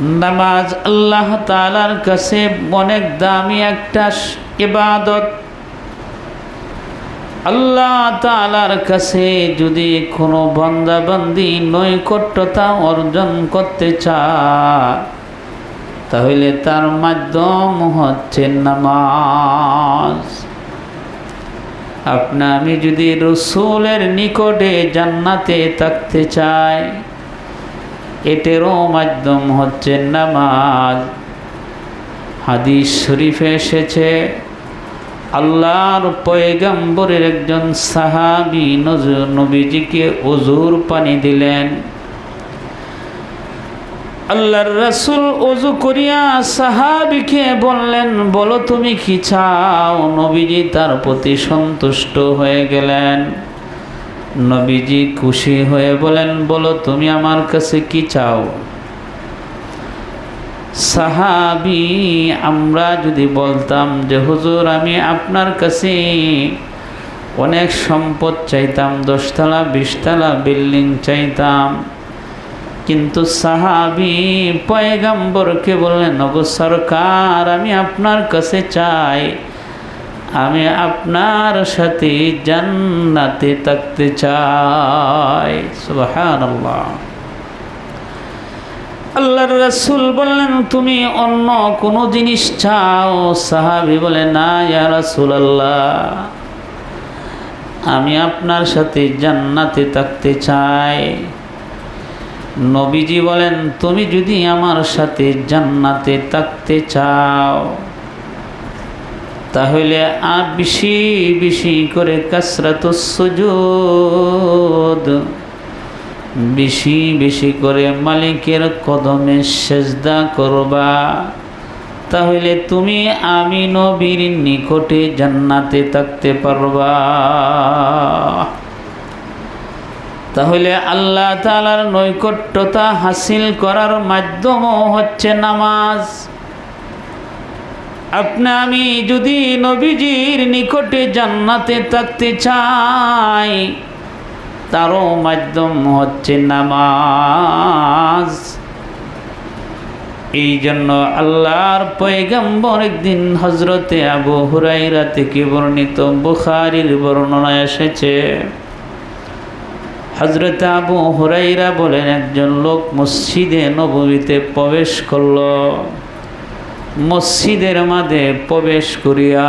নামাজ আল্লাহ তালার কাছে অনেক দামি একটা ইবাদত। আল্লাহ তালার কাছে যদি কোনো বন্দাবন্দি নৈকট্যতা অর্জন করতে চায়, তাহলে তার মাধ্যম হচ্ছে নামাজ। আপনি আমি যদি রসুলের নিকটে জান্নাতে থাকতে চাই এটেরও মাধ্যম হচ্ছে নামাজ। হাদিস শরীফে এসেছে, আল্লাহর পয়গম্বরের একজন সাহাবি নজর নবীজিকে অজুর পানি দিলেন। আল্লাহর রসুল অজু করিয়া সাহাবিকে বললেন, বলো তুমি কি চাও? নবীজি তার প্রতি সন্তুষ্ট হয়ে গেলেন। নবীজি খুশি হয়ে বলেন, বলো তুমি আমার কাছে কি চাও? সাহাবি, আমরা যদি বলতাম যে, হুজুর, আমি আপনার কাছে অনেক সম্পদ চাইতাম, দশতলা, বিশতলা বিল্ডিং চাইতাম। কিন্তু সাহাবি পয়গাম্বরকে বললেন নগো সরকার, আমি আপনার কাছে চাই। আমি আপনার সাথে জান্নাতে থাকতে চাই। সুবাহান আল্লাহর রসুল বললেন, তুমি অন্য কোনো জিনিস চাও? সাহাবি বলে, না, ইয়া রসুল আল্লাহ আমি আপনার সাথে জান্নাতে থাকতে চাই। নবীজি বলেন, তুমি যদি আমার সাথে জান্নাতে থাকতে চাও তাহলে আর বেশি বেশি করে কাসরাত সুজুদ। বেশি বেশি করে মালিকের কদমে সেজদা করবা। তাহলে তুমি আমি নবীর নিকটে জান্নাতে থাকতে পারবা। তাহলে আল্লাহ তালার নৈকট্যতা হাসিল করার মাধ্যমও হচ্ছে নামাজ। আপনি আমি যদি নবীজির নিকটে জান্নাতে থাকতে চাই, তারও মাধ্যম হচ্ছে নামাজ। এই জন্য আল্লাহর পয়গম্বর একদিন হজরতে আবু হুরাইরা থেকে বর্ণিত বুখারির বর্ণনা এসেছে হজরত আবু হুরাইরা বলেন, একজন লোক মসজিদে নবীতে প্রবেশ করল। মসজিদের মাঝে প্রবেশ করিয়া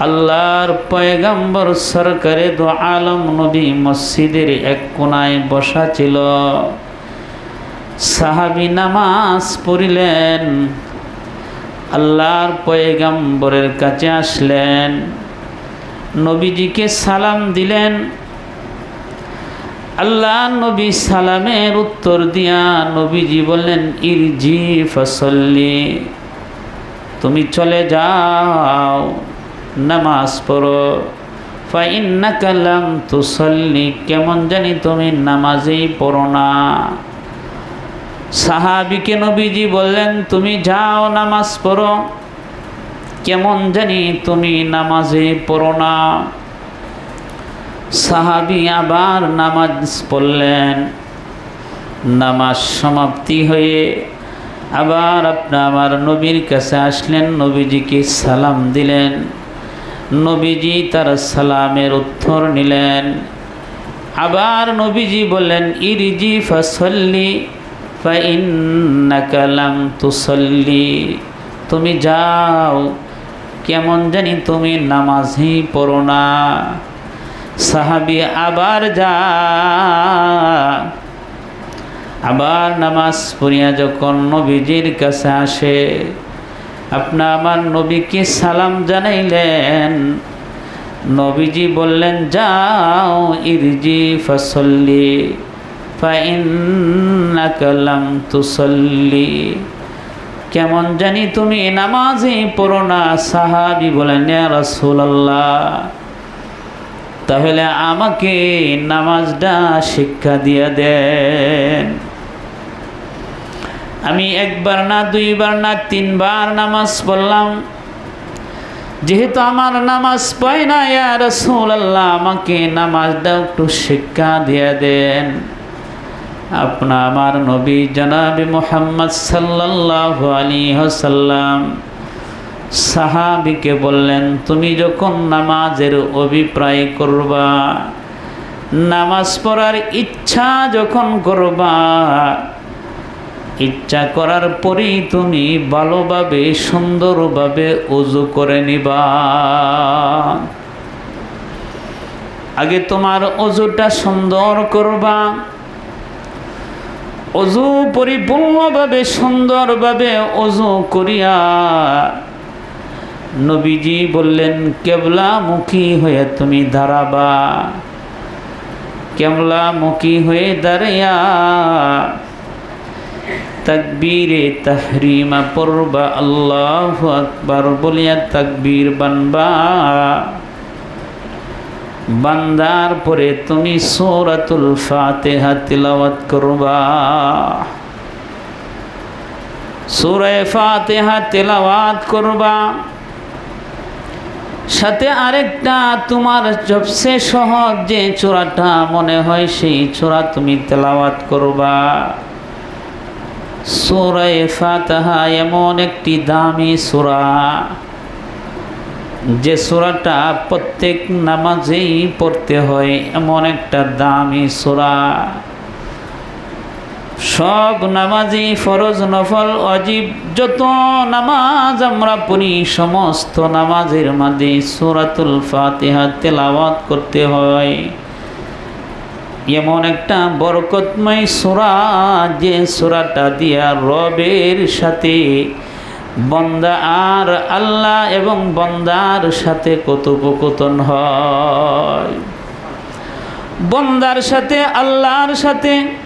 আল্লাহর পয়গাম্বর সরকারে দো আলম নবী মসজিদের এক কোনায় বসা ছিল। সাহাবি নামাজ পড়িলেন। আল্লাহর পয়গাম্বরের কাছে আসলেন। নবীজিকে সালাম দিলেন। আল্লাহ নবী সালামের উত্তর দিয়া নবীজি বললেন, ইরজি ফসল্লি, তুমি চলে যাও, নামাজ পড়ো। ফাইন্না কালাম তুসল্লি, কেমন জানি তুমি নামাজেই পড়ো না। সাহাবিকে নবীজি বললেন, তুমি যাও, নামাজ পড়ো। কেমন জানি তুমি নামাজে পড়ো না। সাহাবি আবার নামাজ পড়লেন। নামাজ সমাপ্তি হয়ে আবার আপনি আমার নবীর কাছে আসলেন, নবীজিকে সালাম দিলেন। নবীজি তার সালামের উত্তর নিলেন। আবার নবীজি বললেন, ইরিজি ফসল্লি ফাইন্নাকালাম তুসল্লি। তুমি যাও, কেমন জানি তুমি নামাজই পড়ো না। সাহাবি আবার যা। আবার নামাজ পড়িয়া যখন নবীজির কাছে আসে, আপনা আমার নবীকে সালাম জানাইলেন। নবীজি বললেন, যাও, ইরজি ফসল্লি ফাইন্নাকালাম তুসল্লি। কেমন জানি তুমি নামাজই পড়ো না, সাহাবি বলেন রসুল্লাহ তাহলে আমাকে নামাজটা শিক্ষা দিয়ে দেন। আমি একবার না, দুইবার না, তিনবার নামাজ পড়লাম। যেহেতু আমার নামাজ পাই না, ইয়া রসুল্লাহ আমাকে নামাজটা একটু শিক্ষা দিয়ে দেন। আপনা আমার নবী জনাবি মোহাম্মদ সাল্লাল্লাহু আলাইহি ওয়াসাল্লাম সাহাবিকে বললেন, তুমি যখন নামাজের অভিপ্রায় করবা, নামাজ পড়ার ইচ্ছা যখন করবা, ইচ্ছা করার পরেই তুমি ভালোভাবে, সুন্দরভাবে উজু করে নিবা। আগে তোমার অজুটা সুন্দর করবা। অজু পরিপূর্ণভাবে, সুন্দরভাবে অজু করিয়া নবীজি বললেন, কেবলামুখী হয়ে তুমি দাঁড়াবা। কেবলামুখী হয়ে দাঁড়িয়া তকবীরে তাহরিমা পড়বা, আল্লাহ আকবার বলিয়া তকবীর বানবা। বান্দার পরে তুমি সূরাতুল ফাতিহা তিলাওয়াত করবা। সূরা ফাতিহা তিলাওয়াত করবা। সাথে আরেকটা তোমার সবচেয়ে সহজ যে চোরাটা মনে হয় সেই চূড়া তুমি তেলাওয়াত করবা। সুরায় ফাতাহা এমন একটি দামি সোরা, যে সোরাটা প্রত্যেক নামাজেই পড়তে হয়, এমন একটা দামি সুরা। সব নামাজি ফরজ নফল অজীব যত নামাজ আমরা পড়ি, সমস্ত নামাজের মাঝে সুরাতুল ফাতিহা তেলাওয়াত করতে হয়। এমন একটা বরকতময় সুরা, যে সুরাটা দিয়া রবের সাথে বন্দা আর আল্লাহ এবং বন্দার সাথে কথোপকথন হয়। বন্দার সাথে, আল্লাহর সাথে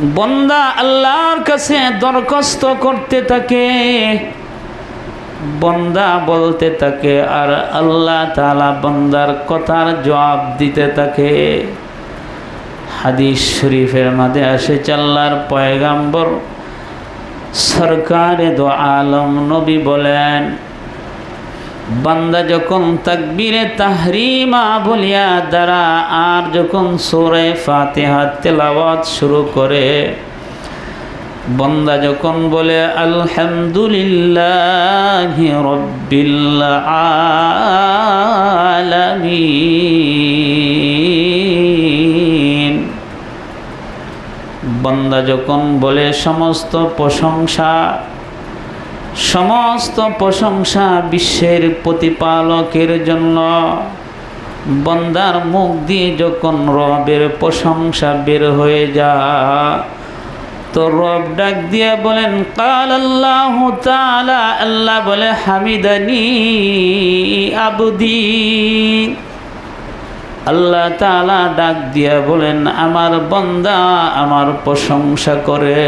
বন্দা আল্লাহর কাছে দরখাস্ত করতে থাকে, বন্দা বলতে থাকে, আর আল্লাহ তালা বন্দার কথার জবাব দিতে থাকে। হাদিস শরীফের মাঝে আসে চাল্লার পয়গাম্বর সরকারে দো আলম নবী বলেন বান্দা যখন তাকবীরে তাহরিমা বলিয়া দ্বারা আর যখন সোরে ফাতেহা তেলাওয়াত শুরু করে, বন্দা যখন বলে, আলহামদুলিল্লাহ রব্বিল বন্দা যখন বলে, সমস্ত প্রশংসা সমস্ত প্রশংসা বিশ্বের প্রতিপালকের জন্য। বন্দার মুখ দিয়ে যখন রবের প্রশংসা বের হয়ে যা তো রব ডাক দিয়ে বলেন, কাল আল্লাহ তালা আল্লাহ বলে, হামিদানি আবুদি। আল্লাহ তালা ডাক দিয়া বলেন, আমার বন্দা আমার প্রশংসা করে।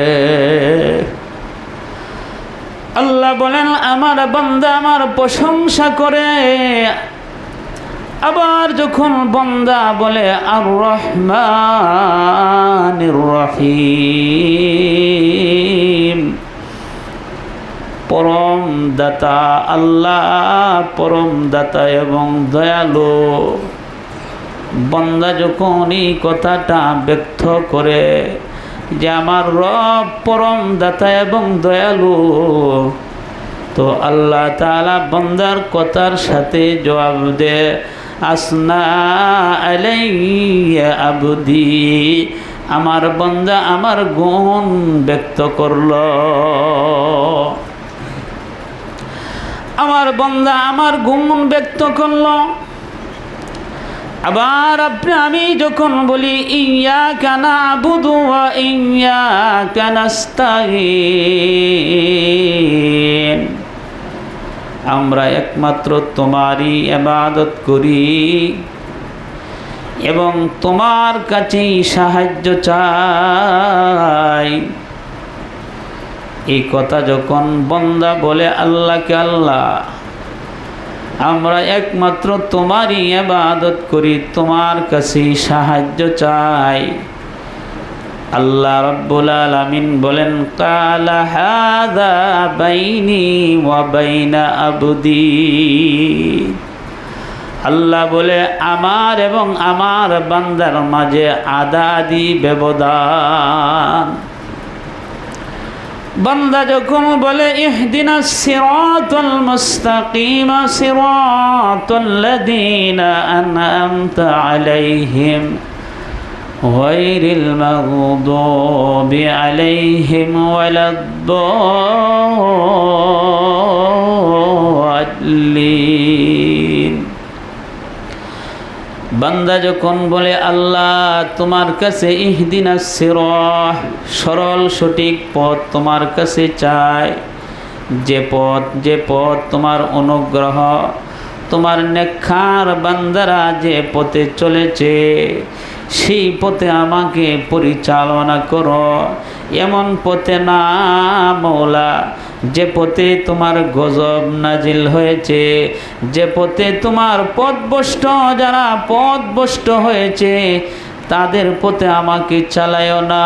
আল্লাহ বলেন, আমার বন্দা আমার প্রশংসা করে। আবার যখন বন্দা বলে আর রহমান রহিম পরম দাতা আল্লাহ পরম দাতা এবং দয়ালু। বন্দা যখন এই কথাটা ব্যক্ত করে যে আমার রব পরম দাতা এবং দয়ালু। তো আল্লাহ তালা বন্দার কথার সাথে জবাব দে, আসনা আবুদি। আমার বন্দা আমার গুণ ব্যক্ত করল। আমার বন্দা আমার গুণ ব্যক্ত করল। আবার আপনি আমি যখন বলি ইয়া কানা আবুদু ইয়া কানাস্তাইন আমরা একমাত্র তোমারই এবাদত করি। এবং তোমার কাছেই সাহায্য চাই। এই কথা যখন বন্দা বলে, আল্লাহকে আল্লাহ আমরা একমাত্র তোমারই এবাদত করি, তোমার কাছেই সাহায্য চাই। আল্লাহ রব্বুল আলামিন বলেন, কালা বাইনি ওয়া বাইনা আবদি। আল্লাহ বলে, আমার এবং আমার বান্দার মাঝে আদাদি ব্যবধান। বান্দা যখন বলে ইহদিনা সিরাতাল মুস্তাকিম সিরাতাল লাযীনা আনআমতা আলাইহিম غير المغضوب عليهم ولا الضالين বান্দা যখন বলে, আল্লাহ, তোমার কাছে ইহদিনা সিরাহ, সরল সঠিক পথ তোমার কাছে চায় যে পথ যে পথ তোমার অনুগ্রহ, তোমার নেখার বান্দারা যে পথে চলেছে, সেই পথে আমাকে পরিচালনা করো। এমন পথে না, মৌলা যে পথে তোমার গজব নাজিল হয়েছে, যে পথে তোমার পথভ্রষ্ট যারা পথভ্রষ্ট হয়েছে, তাদের পথে আমাকে চালায় না।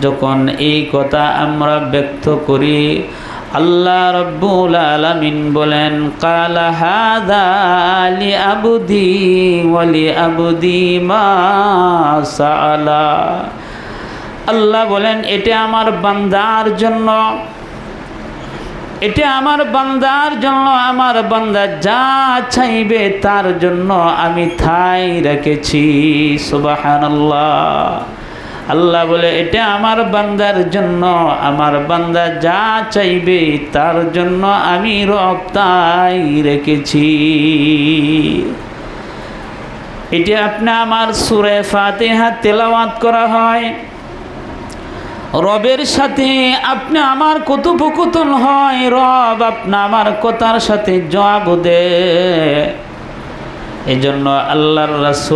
যখন এই কথা আমরা ব্যক্ত করি, আল্লাহ রব্বুল আলামিন বলেন, কাল হাদা লি আবুদি ওয়ালি আবুদি মা সাআলা। আল্লাহ বলেন, এটা আমার বান্দার জন্য। এটা আমার বান্দার জন্য, আমার বান্দা যা চাইবে তার জন্য আমি থাই রেখেছি। সুবহানাল্লাহ। আল্লাহ বলে, এটা আমার বান্দার জন্য, আমার বান্দা যা চাইবে তার জন্য আমি রপ্তাই রেখেছি। এটা আপনি আমার সুরে ফাতেহা তেলাওয়াত করা হয়। রবের সাথে আপনি আমার কথোপকথন হয়, রব আপনি আমার কথার সাথে জবাব দে। এজন্য জন্য আল্লাহর রাসূল